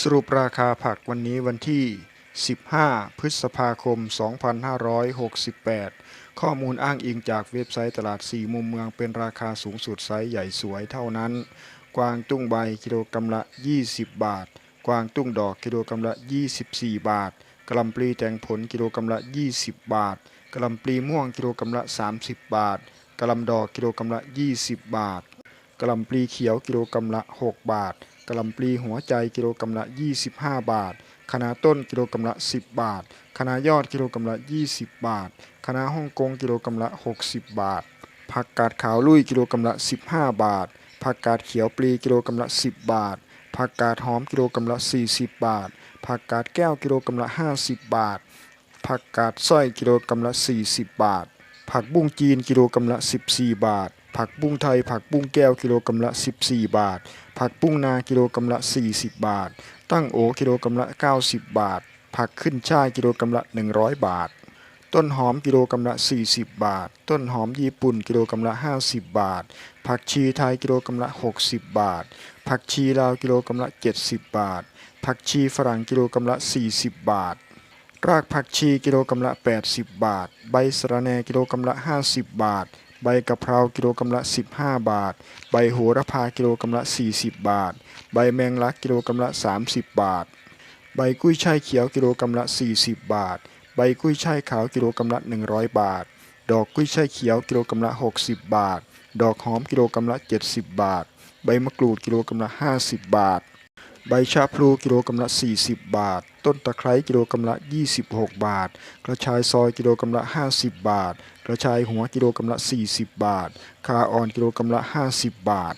สรุปราคาผักวันนี้วันที่ 15 พฤษภาคม 2568 ข้อมูลอ้างอิงจากเว็บไซต์ตลาดสี่มุมเมืองเป็นราคาสูงสุดไซส์ใหญ่สวยเท่านั้น กวางตุ้งใบกิโลกรัมละ 20 บาท กวางตุ้งดอกกิโลกรัมละ 24 บาทกะลำปลีแตงผลกิโลกรัมละ 20 บาทกะลำปลีม่วงกิโลกรัมละ 30 บาทกะลำดอกกิโลกรัมละ 20 บาทกะลำปลีเขียวกิโลกรัมละ 6 บาท กะหล่ำปลีหัวใจกิโลกรัมละ 25 บาทคณะต้นกิโลกรัมละ 10 บาทคณะยอดกิโลกรัมละ 20 บาทคณะฮ่องกงกิโลกรัมละ 60 บาท ผักกาดขาวลุยกิโลกรัมละ 15 บาท ผักกาดเขียวปลีกิโลกรัมละ 10 บาท ผักกาดหอมกิโลกรัมละ 40 บาท ผักกาดแก้วกิโลกรัมละ 50 บาท ผักกาดสร้อยกิโลกรัมละ 40 บาท ผักบุ้งจีนกิโลกรัมละ 14 บาท ผักบุ้งไทย ผักบุ้งแก้วกิโลกรัมละ 14 บาท ผักบุ้งนากิโลกรัมละ 40 บาท ตั้งโอกิโลกรัมละ 90 บาท ผักขึ้นช่ายกิโลกรัมละ 100 บาท ต้นหอมกิโลกรัมละ 40 บาท ต้นหอมญี่ปุ่นกิโลกรัมละ 50 บาท ผักชีไทยกิโลกรัมละ 60 บาท ผักชีลาวกิโลกรัมละ 70 บาท ผักชีฝรั่งกิโลกรัมละ 40 บาทรากผักชีกิโลกรัมละ 80 บาท ใบสะระแหน่กิโลกรัมละ 50 บาท ใบกะเพรากิโลกรัมละ 15 บาท ใบโหระพากิโลกรัมละ 40 บาท ใบแมงลักกิโลกรัมละ 30 บาท ใบกุ้ยช่ายเขียวกิโลกรัมละ 40 บาท ใบกุ้ยช่ายขาวกิโลกรัมละ 100 บาท ดอกกุ้ยช่ายเขียวกิโลกรัมละ 60 บาท ดอกหอมกิโลกรัมละ 70 บาท ใบมะกรูดกิโลกรัมละ 50 บาท ใบชะพลูกิโลกรัมละ 40 บาท ต้นตะไคร้กิโลกรัมละ 26 บาท กระชายซอยกิโลกรัมละ 50 บาท กระชายหัวกิโลกรัมละ 40 บาท คาอ่อนกิโลกรัมละ 50 บาท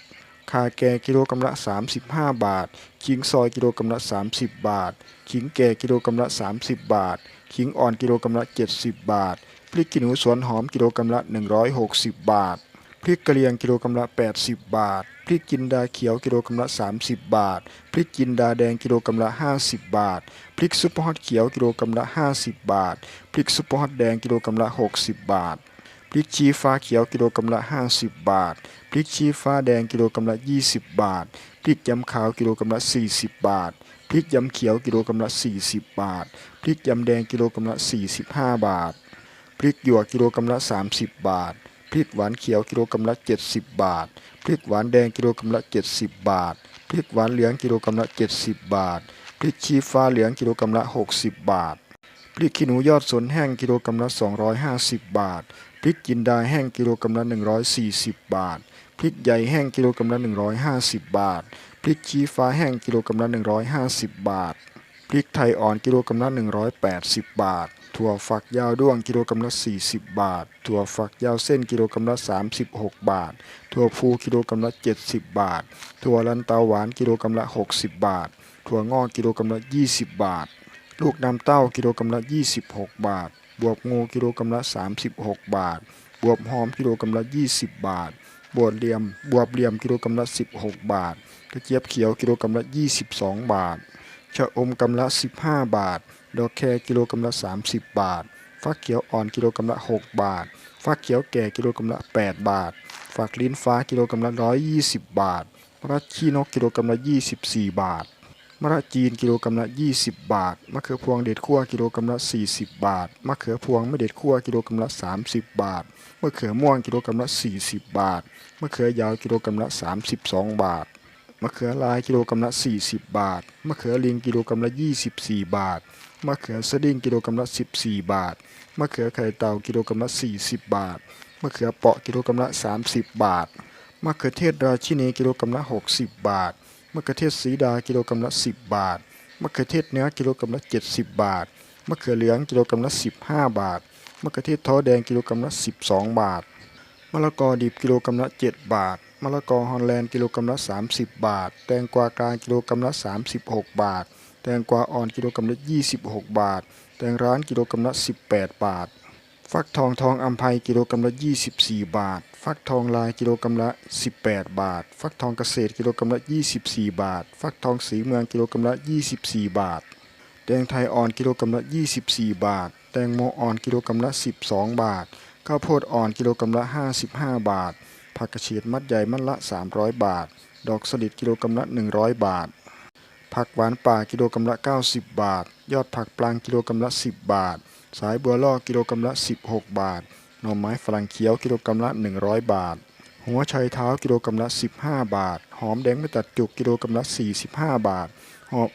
คาแก่กิโลกรัมละ 35 บาท ขิงซอยกิโลกรัมละ 30 บาท ขิงแก่กิโลกรัมละ 30 บาท ขิงอ่อนกิโลกรัมละ 70 บาท พริกขี้หนูสวนหอมกิโลกรัมละ 160 บาท พริกกะเหรี่ยงกิโลกรัมละ 80 บาท พริกจินดาเขียวกิโลกรัมละ 30 บาท พริกจินดาแดงกิโลกรัมละ 50 บาท พริกซุปเปอร์ฮอตเขียวกิโลกรัมละ 50 บาท พริกซุปเปอร์ฮอตแดงกิโลกรัมละ 60 บาท พริกชี้ฟ้าเขียวกิโลกรัมละ 50 บาท พริกชี้ฟ้าแดงกิโลกรัมละ 20 บาท พริกยำขาวกิโลกรัมละ 40 บาท พริกยำเขียวกิโลกรัมละ 40 บาท พริกยำแดงกิโลกรัมละ 45 บาท พริกหยวกกิโลกรัมละ 30 บาท พริกหวานเขียวกิโลกรัมละ 70 บาท พริกหวานแดงกิโลกรัมละ 70 บาท พริกหวานเหลืองกิโลกรัมละ 70 บาท พริกชี้ฟ้าเหลืองกิโลกรัมละ 60 บาท พริกขี้หนูยอดสนแห้งกิโลกรัมละ 250 บาท พริกจินดาแห้งกิโลกรัมละ 140 บาท พริกใหญ่แห้งกิโลกรัมละ 150 บาท พริกชี้ฟ้าแห้งกิโลกรัมละ 150 บาท พริกไทยอ่อนกิโลกรัมละ 180 บาท ถั่วฝักยาวด้วงกิโลกรัมละ 40 บาท ถั่วฝักยาวเส้นกิโลกรัมละ 36 บาท ถั่วพูกิโลกรัมละ 70 บาท ถั่วลันเตาหวานกิโลกรัมละ 60 บาท ถั่วงอกกิโลกรัมละ 20 บาท ลูกน้ำเต้ากิโลกรัมละ 26 บาท บวบงูกิโลกรัมละ 36 บาท บวบหอมกิโลกรัมละ 20 บาทบวบเหลี่ยม บวบเหลี่ยมกิโลกรัมละ 16 บาท กระเจี๊ยบเขียวกิโลกรัมละ 22 บาท ชะอมกำละ 15 บาท ดอกแครกิโลกรัมละ 30 บาท ฟักเขียวอ่อนกิโลกรัมละ 6 บาท ฟักเขียวแก่กิโลกรัมละ 8 บาท ฝักลิ้นฟ้ากิโลกรัมละ 120 บาท มะระขี้นกกิโลกรัมละ 24 บาท มะระจีนกิโลกรัมละ 20 บาท มะเขือพวงเด็ดคั่วกิโลกรัมละ 40 บาท มะเขือพวงไม่เด็ดคั่วกิโลกรัมละ 30 บาท มะเขือม่วงกิโลกรัมละ 40 บาท มะเขือยาวกิโลกรัมละ 32 บาท มะเขือลายกิโลกรัมละ 40 บาท มะเขือลิงกิโลกรัมละ 24 บาท มะเขือสดิ้งกิโลกรัมละ 14 บาท มะเขือไข่เต่ากิโลกรัมละ 40 บาท มะเขือเปาะกิโลกรัมละ 30 บาท มะเขือเทศราชินีกิโลกรัมละ 60 บาท มะเขือเทศสีดากิโลกรัมละ 10 บาท มะเขือเทศเนื้อกิโลกรัมละ 70 บาท มะเขือเหลืองกิโลกรัมละ 15 บาท มะเขือเทศท้อแดงกิโลกรัมละ 12 บาท มะละกอดิบกิโลกรัมละ 7 บาท มะละกอฮอลแลนด์กิโลกรัมละ 30 บาท แตงกวากลางกิโลกรัมละ 36 บาท แตงกวาอ่อนกิโลกรัมละ 26 บาท แตงร้านกิโลกรัมละ 18 บาท ฟักทองทองอัมภัยกิโลกรัมละ 24 บาท ฟักทองลายกิโลกรัมละ 18 บาท ฟักทองเกษตรกิโลกรัมละ 24 บาท ฟักทองสีเมืองกิโลกรัมละ 24 บาท แตงไทยอ่อนกิโลกรัมละ 24 บาท แตงโมอ่อนกิโลกรัมละ 12 บาท ข้าวโพดอ่อนกิโลกรัมละ 55 บาท ผักกระเฉดมัดใหญ่มัดละ 300 บาท ดอกสลิดกิโลกรัมละ 100 บาท ผักหวานป่ากิโลกรัมละ 90 บาท ยอดผักปลางกิโลกรัมละ 10 บาท สายบัวล่อกิโลกรัมละ 16 บาท หน่อไม้ฝรั่งเขียวกิโลกรัมละ 100 บาท หัวไชเท้ากิโลกรัมละ 15 บาท หอมแดงไม่ตัดจุกกิโลกรัมละ 45 บาท หอม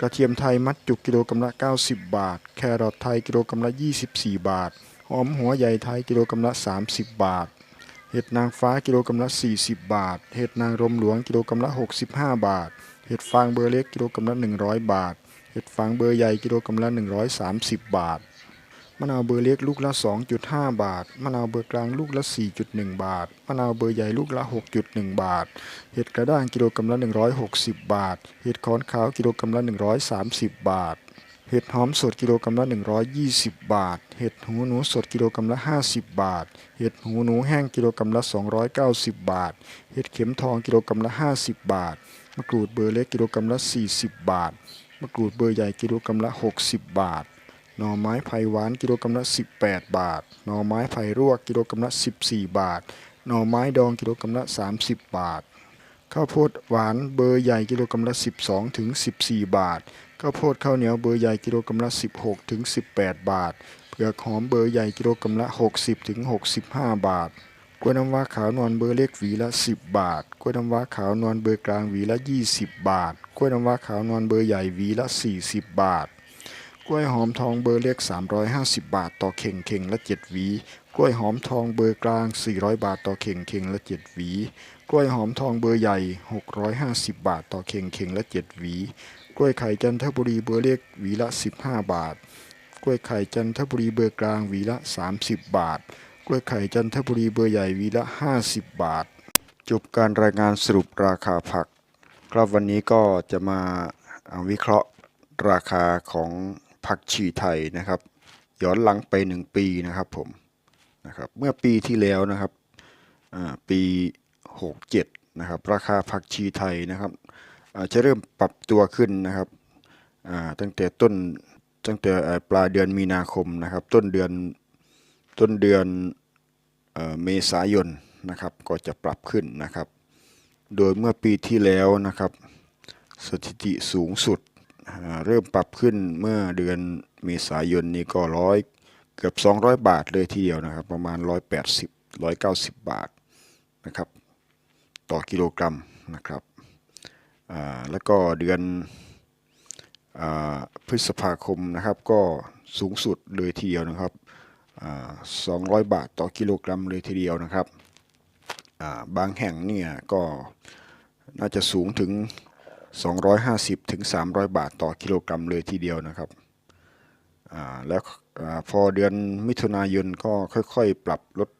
กระเทียมไทยมัดจุกกิโลกรัมละ 90 บาท แครอทไทยกิโลกรัมละ 24 บาท หอมหัวใหญ่ไทยกิโลกรัมละ 30 บาท เห็ดนางฟ้ากิโลกรัมละ 40 บาท เห็ดนางรมหลวงกิโลกรัมละ 65 บาท เห็ดฟางเบอร์เล็กกิโลกรัมละ 100 บาท เห็ดฟางเบอร์ใหญ่กิโลกรัมละ 130 บาท มะนาวเบอร์เล็กลูกละ 2.5 บาท มะนาวเบอร์กลางลูกละ 4.1 บาท มะนาวเบอร์ใหญ่ลูกละ 6.1 บาท เห็ดกระด้างกิโลกรัมละ 160 บาท เห็ดขอนขาวกิโลกรัมละ 130 บาท เห็ดหอมสดกิโลกรัมละ 120 บาท เห็ดหูหนูสดกิโลกรัมละ 50 บาท เห็ดหูหนูแห้งกิโลกรัมละ 290 บาท เห็ดเข็มทองกิโลกรัมละ 50 บาท มะกรูดเบอร์เล็กกิโลกรัมละ 40 บาท มะกรูดเบอร์ใหญ่กิโลกรัมละ 60 บาท หน่อไม้ไผ่หวานกิโลกรัมละ 18 บาท หน่อไม้ไผ่รวกกิโลกรัมละ 14 บาท หน่อไม้ดองกิโลกรัมละ 30 บาท ข้าวโพดหวานเบอร์ใหญ่กิโลกรัมละ 12ถึง14 บาท ข้าวโพดข้าวเหนียวเบอร์ใหญ่กิโลกรัมละ 16ถึง18 บาทเผือกหอมเบอร์ใหญ่กิโลกรัมละ 60ถึง65 บาทกล้วยน้ำว้าขาวนวลเบอร์เล็กหวีละ 10 บาทกล้วยน้ำว้าขาวนวลเบอร์กลางหวีละ 20 บาทกล้วยน้ำว้าขาวนวลเบอร์ใหญ่หวีละ 40 บาท กล้วยหอมทองเบอร์เล็ก 350 บาท ต่อเข่งเข่งละ 7 หวี กล้วยหอมทองเบอร์กลาง 400 บาท ต่อเข่งเข่งละ 7 หวี กล้วยหอมทองเบอร์ใหญ่ 650 บาท ต่อเข่งเข่งละ 7 หวี กล้วยไข่จันทบุรีเบอร์เล็กหวีละ 15 บาท กล้วยไข่จันทบุรีเบอร์กลางหวีละ 30 บาท กล้วยไข่จันทบุรีเบอร์ใหญ่หวีละ 50 บาท จบการรายงานสรุปราคาผัก ครับวันนี้ก็จะมาวิเคราะห์ราคาของผักชีไทยนะครับ ย้อนหลังไปหนึ่งปีนะครับผมนะครับเมื่อปีที่แล้วนะครับปี 67นะครับราคาผักชีไทยนะครับ จะเริ่มปรับตัวขึ้นนะครับตั้งแต่ต้นตั้งแต่ปลายเดือนมีนาคมนะครับ ต้นเดือนต้นเดือนเมษายนนะครับก็จะปรับขึ้นนะครับ โดยเมื่อปีที่แล้วนะครับ สถิติสูงสุดเริ่มปรับขึ้นเมื่อเดือนเมษายนนี้ก็ร้อยเกือบ 200 บาทเลยทีเดียวนะครับ ประมาณ 180 190 บาทนะครับ ต่อกิโลกรัมนะครับ แล้วก็เดือนอพฤษภาคมนะครับ ก็สูงสุดเลยทีเดียวนะครับอ่า200 บาทต่อกิโลกรัมเลยทีเดียวนะครับ บางแห่งเนี่ยก็น่าจะสูงถึง 250ถึง300 บาทต่อกิโลกรัมเลยทีเดียวนะครับแล้วอพอเดือนมิถุนายนก็ค่อยๆ ปรับลด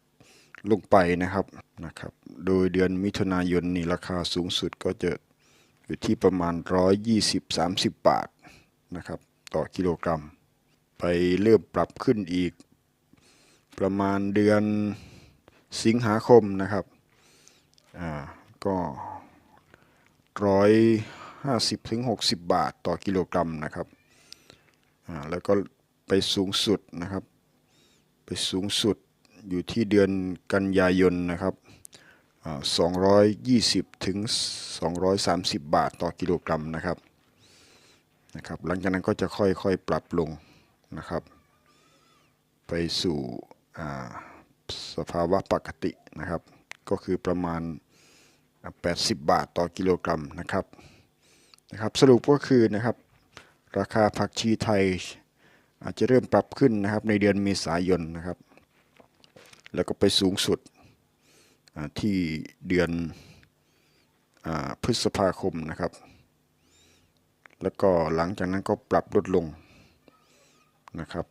ลงไปนะครับนะครับ โดยเดือนมิถุนายนนี่ราคาสูงสุดก็จะ อยู่ที่ประมาณ 120-30 บาทนะครับต่อกิโลกรัม ไปเริ่มปรับขึ้นอีก ประมาณเดือนสิงหาคมนะครับอ่าก็ร้อยห้าสิบถึงหกสิบบาทต่อกิโลกรัมนะครับอ่าแล้วก็ไปสูงสุดนะครับ ไปสูงสุดอยู่ที่เดือนกันยายนนะครับ สองร้อยยี่สิบถึงสองร้อยสามสิบาทต่อกิโลกรัมนะครับนะครับ หลังจากนั้นก็จะค่อยๆปรับลงนะครับ ไปสู่สภาวะปกตินะครับ ก็คือประมาณ 80 บาทต่อกิโลกรัมนะครับนะครับสรุปก็คือนะครับ ราคาผักชีไทยอาจจะเริ่มปรับขึ้นนะครับในเดือนเมษายนนะครับ แล้วก็ไปสูงสุด ที่เดือนอพฤษภาคมนะครับ แล้วก็หลังจากนั้นก็ปรับลดลงนะครับ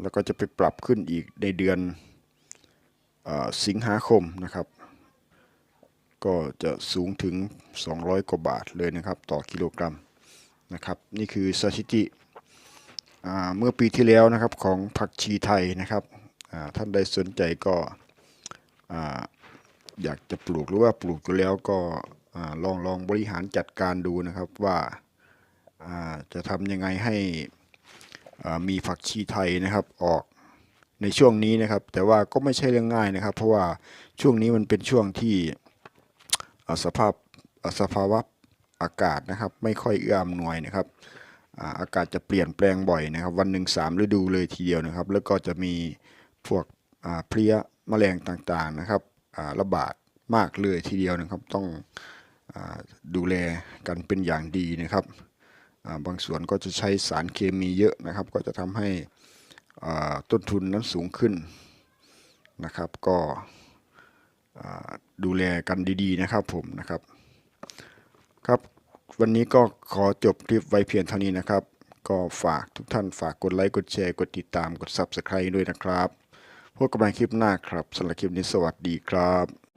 แล้วก็จะไปปรับขึ้นอีกในเดือนอสิงหาคมนะครับ ก็จะสูงถึง 200 กว่าบาทเลยนะครับต่อกิโลกรัมนะครับ นี่คือสถิติเมื่อปีที่แล้วนะครับของผักชีไทยนะครับท่านใดสนใจก็ อยากจะปลูกหรือว่าปลูกอยู่แล้วก็ลองลองบริหารจัดการดูนะครับว่าจะทำยังไงให้มีผักชีไทยนะครับออกในช่วงนี้นะครับ แต่ว่าก็ไม่ใช่เรื่องง่ายนะครับ เพราะว่าช่วงนี้มันเป็นช่วงที่สภาพสภาวะอากาศนะครับ ไม่ค่อยเอื้ออำนวยนะครับอากาศจะเปลี่ยนแปลงบ่อยนะครับ วันหนึ่งสามฤดูเลยทีเดียวนะครับ แล้วก็จะมีพวกเพลี้ยแมลงต่างๆนะครับ ระบาดมากเลยทีเดียวนะครับ ต้องอดูแลกันเป็นอย่างดีนะครับ บางส่วนก็จะใช้สารเคมีเยอะนะครับ ก็จะทำให้ต้นทุนนั้นสูงขึ้นนะครับ ก็ดูแลกันดีๆนะครับผมนะครับ ครับวันนี้ก็ขอจบคลิปไว้เพียงเท่านี้นะครับ ก็ฝากทุกท่านฝากกดไลค์ กดแชร์ กดติดตาม กด Subscribe ด้วยนะครับ พบกันใหม่คลิปหน้าครับสำหรับคลิปนี้สวัสดีครับ